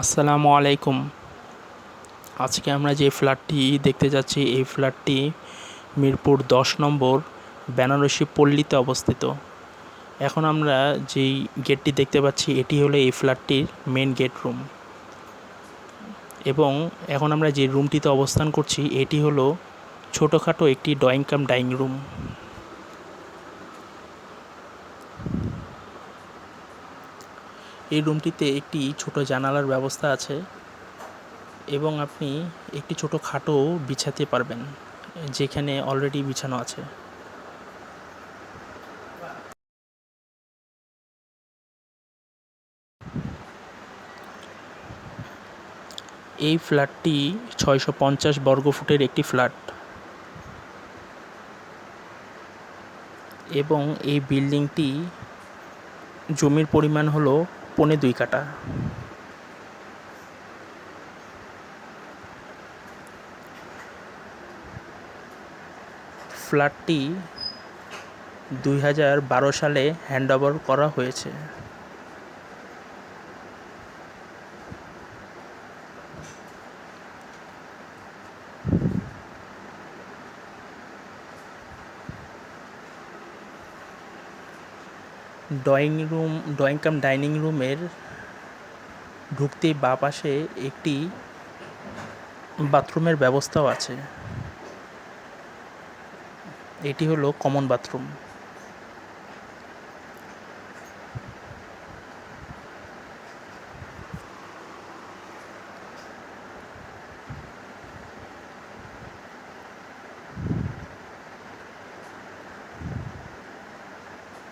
আসসালামু আলাইকুম। আজকে আমরা যে ফ্ল্যাটটি দেখতে যাচ্ছি, এই ফ্ল্যাটটি মিরপুর দশ নম্বর বেনারসি পল্লীতে অবস্থিত। এখন আমরা যেই গেটটি দেখতে পাচ্ছি, এটি হলো এই ফ্ল্যাটটির মেন গেট রুম। এবং এখন আমরা যে রুমটিতে অবস্থান করছি, এটি হলো ছোটোখাটো একটি ড্রয়িং কাম ডাইনিং রুম। এই রুমটিতে একটি ছোট জানালার ব্যবস্থা আছে এবং আপনি একটি ছোট খাটও বিছাতে পারবেন, যেখানে অলরেডি বিছানো আছে। এই ফ্ল্যাটটি ছয়শো পঞ্চাশ বর্গফুটের একটি ফ্ল্যাট। এবং এই বিল্ডিংটি জমির পরিমাণ হলো পৌনে দুই কাঠা ফ্ল্যাটটি দুই হাজার বারো সালে হ্যান্ডওভার করা হয়েছে। Drawing room drawing cum dining রুমের ঢুকতে বাঁ পাশে একটি বাথরুমের ব্যবস্থাও আছে। এটি হলো কমন বাথরুম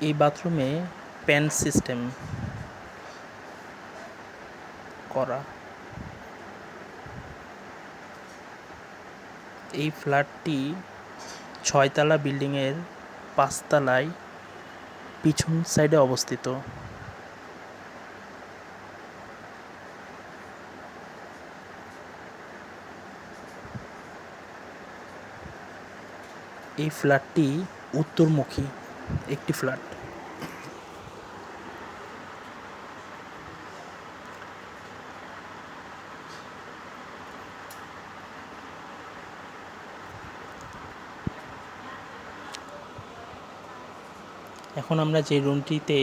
এই বাথরুমে প্যান সিস্টেম করা। এই ফ্ল্যাটটি ছয়তলা বিল্ডিংয়ের পাঁচতলায় পিছন সাইডে অবস্থিত। এই ফ্ল্যাটটি উত্তরমুখী একটি ফ্ল্যাট। এখন আমরা যে রুমটিতে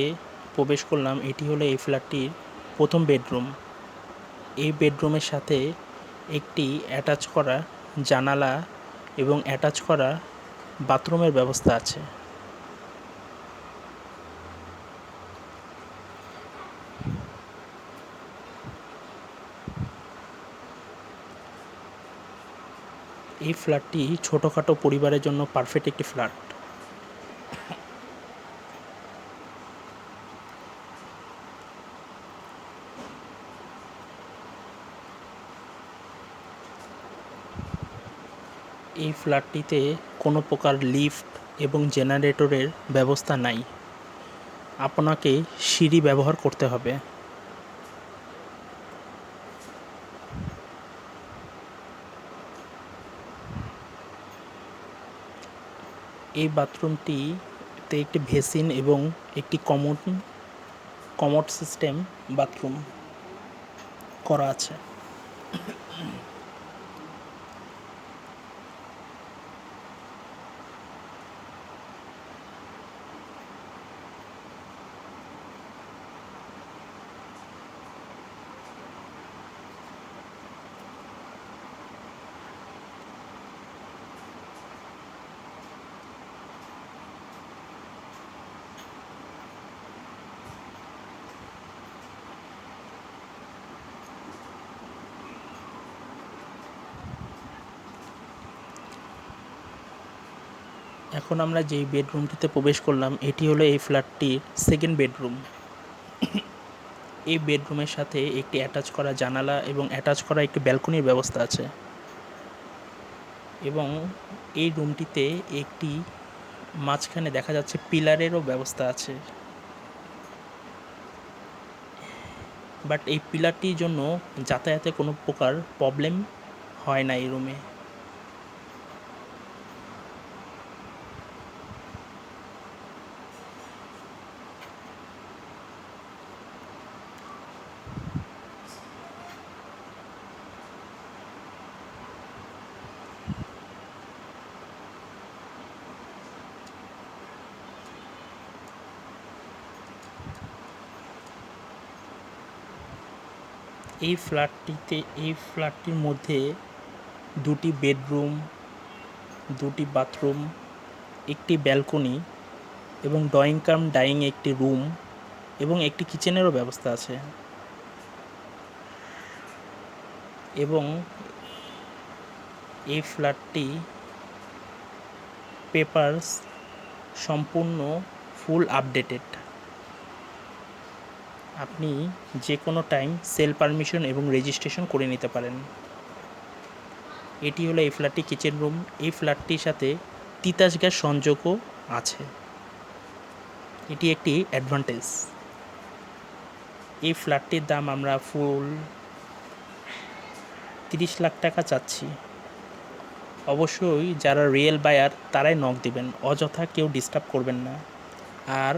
প্রবেশ করলাম, এটি হলো এই ফ্ল্যাটটির প্রথম বেডরুম। এই বেডরুমের সাথে একটি অ্যাটাচ করা জানালা এবং অ্যাটাচ করা বাথরুমের ব্যবস্থা আছে। এই ফ্ল্যাটটি ছোটোখাটো পরিবারের জন্য পারফেক্ট একটি ফ্ল্যাট। এই ফ্ল্যাটটিতে কোনো প্রকার লিফট এবং জেনারেটরের ব্যবস্থা নাই। আপনাকে সিঁড়ি ব্যবহার করতে হবে। এই বাথরুমটিতে একটি ভেসিন এবং একটি কমন, কমোড সিস্টেম বাথরুম করা আছে। এখন আমরা যেই বেডরুমটিতে প্রবেশ করলাম, এটি হলো এই ফ্ল্যাটটির সেকেন্ড বেডরুম। এই বেডরুমের সাথে একটি অ্যাটাচ করা জানালা এবং অ্যাটাচ করা একটি ব্যালকনির ব্যবস্থা আছে। এবং এই রুমটিতে একটি মাঝখানে দেখা যাচ্ছে পিলারেরও ব্যবস্থা আছে। বাট এই পিলারটির জন্য যাতায়াতে কোনো প্রকার প্রবলেম হয় না এই রুমে। এই ফ্ল্যাটটিতে, এই ফ্ল্যাটটির মধ্যে দুটি বেডরুম, দুটি বাথরুম, একটি ব্যালকনি এবং ড্রয়িং কাম, ডাইনিং, একটি রুম এবং একটি কিচেনেরও ব্যবস্থা আছে। এবং এই ফ্ল্যাটটি পেপারস সম্পূর্ণ ফুল আপডেটেড। আপনি যে কোনো টাইম সেল পারমিশন এবং রেজিস্ট্রেশন করে নিতে পারেন। এটি হলো এই ফ্ল্যাটটি কিচেন রুম এই ফ্ল্যাটটির সাথে তিতাস গ্যাস সংযোগও আছে। এটি একটি অ্যাডভান্টেজ এই ফ্ল্যাটটির দাম আমরা ফুল তিরিশ লাখ টাকা চাচ্ছি। অবশ্যই যারা রিয়েল বায়ার তারাই নক দিবেন, অযথা কেউ ডিস্টার্ব করবেন না। আর